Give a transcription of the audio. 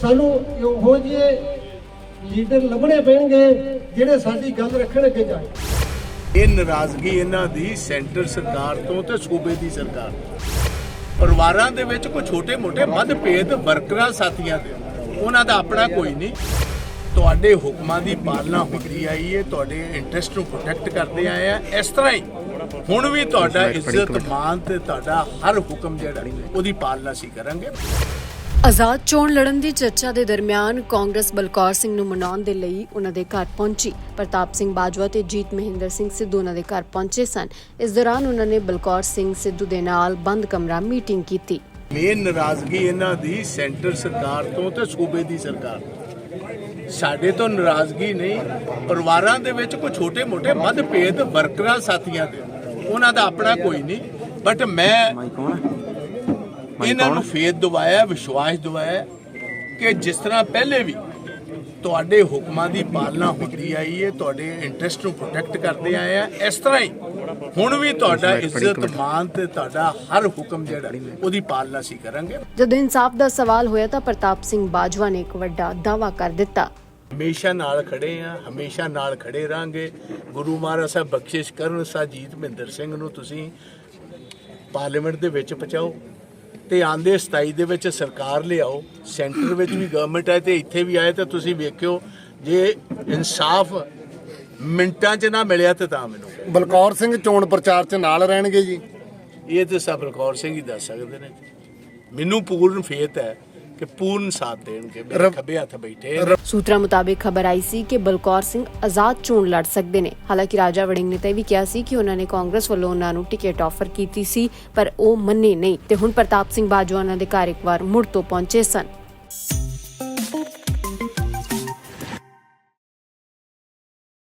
ਸਾਨੂੰ ਇਹੋ ਜਿਹੇ ਲੀਡਰ ਲੱਭਣੇ ਪੈਣਗੇ ਜਿਹੜੇ ਸਾਡੀ ਗੱਲ ਰੱਖਣ ਅੱਗੇ ਜਾ ਕੇ ਇਹ ਨਾਰਾਜ਼ਗੀ ਇਹਨਾਂ ਦੀ ਸੈਂਟਰ ਸਰਕਾਰ ਤੋਂ ਤੇ ਸੂਬੇ ਦੀ ਸਰਕਾਰ ਪਰਿਵਾਰਾਂ ਦੇ ਵਿੱਚ ਕੋਈ ਛੋਟੇ-ਮੋਟੇ ਮਤਭੇਦ ਵਰਕਰਾਂ ਸਾਥੀਆਂ ਦੇ। ਉਹਨਾਂ ਦਾ ਆਪਣਾ ਕੋਈ ਨਹੀਂ। ਤੁਹਾਡੇ ਹੁਕਮਾਂ ਦੀ ਪਾਲਣਾ ਹੁੰਦੀ ਆਈ ਹੈ ਤੁਹਾਡੇ ਇੰਟਰਸਟ ਨੂੰ ਪ੍ਰੋਟੈਕਟ ਕਰਦੇ ਆਏ ਆ। ਇਸ ਤਰ੍ਹਾਂ ਹੀ ਹੁਣ ਵੀ ਤੁਹਾਡਾ ਇੱਜ਼ਤ ਮਾਨ ਤੇ ਤੁਹਾਡਾ ਹਰ ਹੁਕਮ ਜਿਹੜਾ ਉਹਦੀ ਪਾਲਣਾ ਸੀ ਕਰਾਂਗੇ। ਆਜ਼ਾਦ ਚੋਣ ਲੜਨ ਦੀ ਚਰਚਾ ਦੇ ਦਰਮਿਆਨ ਕਾਂਗਰਸ ਬਲਕੌਰ ਸਿੰਘ ਨੂੰ ਮਨਾਉਣ ਦੇ ਲਈ ਉਹਨਾਂ ਦੇ ਘਰ ਪਹੁੰਚੀ। ਪ੍ਰਤਾਪ ਸਿੰਘ ਬਾਜਵਾ ਤੇ ਜੀਤ ਮਹਿੰਦਰ ਸਿੰਘ ਸਿੱਧੂ ਉਹਨਾਂ ਦੇ ਘਰ ਪਹੁੰਚੇ ਸਨ। ਇਸ ਦੌਰਾਨ ਉਹਨਾਂ ਨੇ ਬਲਕੌਰ ਸਿੰਘ ਸਿੱਧੂ ਦੇ ਨਾਲ ਬੰਦ ਕਮਰਾ ਮੀਟਿੰਗ ਕੀਤੀ। ਮੇਨ ਨਾਰਾਜ਼ਗੀ ਇਹਨਾਂ ਦੀ ਸੈਂਟਰ ਸਰਕਾਰ ਤੋਂ ਤੇ ਸੂਬੇ ਦੀ ਸਰਕਾਰ ਤੋਂ। ਸਾਡੇ ਤੋਂ ਨਾਰਾਜ਼ਗੀ ਨਹੀਂ, ਪਰਿਵਾਰਾਂ ਦੇ ਵਿੱਚ ਕੋਈ ਛੋਟੇ-ਮੋਟੇ ਮਤਭੇਦ ਵਰਕਰਾਂ ਸਾਥੀਆਂ ਦੇ। ਉਹਨਾਂ ਦਾ ਆਪਣਾ ਕੋਈ ਨਹੀਂ ਬਟ ਮੈਂ ਇਹਨਾਂ ਨੂੰ ਫੇਥ ਦਵਾਇਆ ਵਿਸ਼ਵਾਸ ਦਵਾਇਆ ਕਿ ਜਿਸ ਤਰ੍ਹਾਂ ਪਹਿਲੇ ਵੀ ਤੁਹਾਡੇ ਹੁਕਮਾਂ ਦੀ ਪਾਲਣਾ ਹੁੰਦੀ ਆਈ ਹੈ ਤੁਹਾਡੇ ਇੰਟਰਸਟ ਨੂੰ ਪ੍ਰੋਟੈਕਟ ਕਰਦੇ ਆਏ ਆ ਇਸ ਤਰ੍ਹਾਂ ਹੀ ਹੁਣ ਵੀ ਤੁਹਾਡਾ ਇੱਜ਼ਤ ਮਾਨ ਤੇ ਤੁਹਾਡਾ ਹਰ ਹੁਕਮ ਜਿਹੜਾ ਉਹਦੀ ਪਾਲਣਾ ਸੀ ਕਰਾਂਗੇ। ਜਦੋਂ ਇਨਸਾਫ ਦਾ ਸਵਾਲ ਹੋਇਆ ਤਾਂ ਪ੍ਰਤਾਪ ਸਿੰਘ ਬਾਜਵਾ ਨੇ ਇੱਕ ਵੱਡਾ ਦਾਅਵਾ ਕਰ ਦਿੱਤਾ। ਹਮੇਸ਼ਾ ਨਾਲ ਖੜੇ ਆ ਹਮੇਸ਼ਾ ਨਾਲ ਖੜੇ ਰਾਂਗੇ ਗੁਰੂ ਮਹਾਰਾਜ ਸਾਹਿਬ ਬਖਸ਼ਿਸ਼ ਕਰਨ ਸਾਜੀਤ ਮਹਿੰਦਰ ਸਿੰਘ ਨੂੰ ਤੁਸੀਂ ਪਾਰਲੀਮੈਂਟ ਦੇ ਵਿੱਚ ਪਹੁੰਚਾਓ। ਤੇ ਆਂਦੇ 27 ਦੇ ਵਿੱਚ ਸਰਕਾਰ ਲਿਆਓ ਸੈਂਟਰ ਵਿੱਚ ਵੀ ਗਵਰਨਮੈਂਟ ਹੈ ਤੇ ਇੱਥੇ ਵੀ ਆਏ ਤਾਂ ਤੁਸੀਂ ਵੇਖਿਓ ਜੇ ਇਨਸਾਫ ਮਿੰਟਾਂ 'ਚ ਨਾ ਮਿਲਿਆ ਤੇ ਤਾਂ ਮੈਨੂੰ ਬਲਕੌਰ ਸਿੰਘ ਚੋਣ ਪ੍ਰਚਾਰ 'ਚ ਨਾਲ ਰਹਿਣਗੇ ਜੀ। ਇਹ ਤੇ ਸਬਰਕੌਰ ਸਿੰਘ ਹੀ ਦੱਸ ਸਕਦੇ ਨੇ। ਮੈਨੂੰ ਪੂਰਨ ਫੇਥ ਹੈ ਕਿ ਪੂਰਨ ਸਾਥ ਦੇਣਗੇ ਮੇਰੇ ਖੱਬੇ ਹੱਥ ਬੈਠੇ। ਸੂਤਰਾਂ ਮੁਤਾਬਿਕ ਖਬਰ ਆਈ ਸੀ ਕਿ ਬਲਕੌਰ ਸਿੰਘ ਆਜ਼ਾਦ ਚੋਣ ਲੜ ਸਕਦੇ ਨੇ ਹਾਲਾਂਕਿ ਰਾਜਾ ਵੜਿੰਗ ਨੇ ਤਾਂ ਇਹ ਵੀ ਕਿਹਾ ਸੀ ਕਿ ਉਹਨਾਂ ਨੇ ਕਾਂਗਰਸ ਵੱਲੋਂ ਉਹਨਾਂ ਨੂੰ ਟਿਕਟ ਆਫਰ ਕੀਤੀ ਸੀ ਪਰ ਉਹ ਮੰਨੇ ਨਹੀਂ ਤੇ ਹੁਣ ਪ੍ਰਤਾਪ ਸਿੰਘ ਬਾਜਵਾ ਉਹਨਾਂ ਦੇ ਘਰ ਇੱਕ ਵਾਰ ਮੁੜ ਤੋਂ ਪਹੁੰਚੇ ਸਨ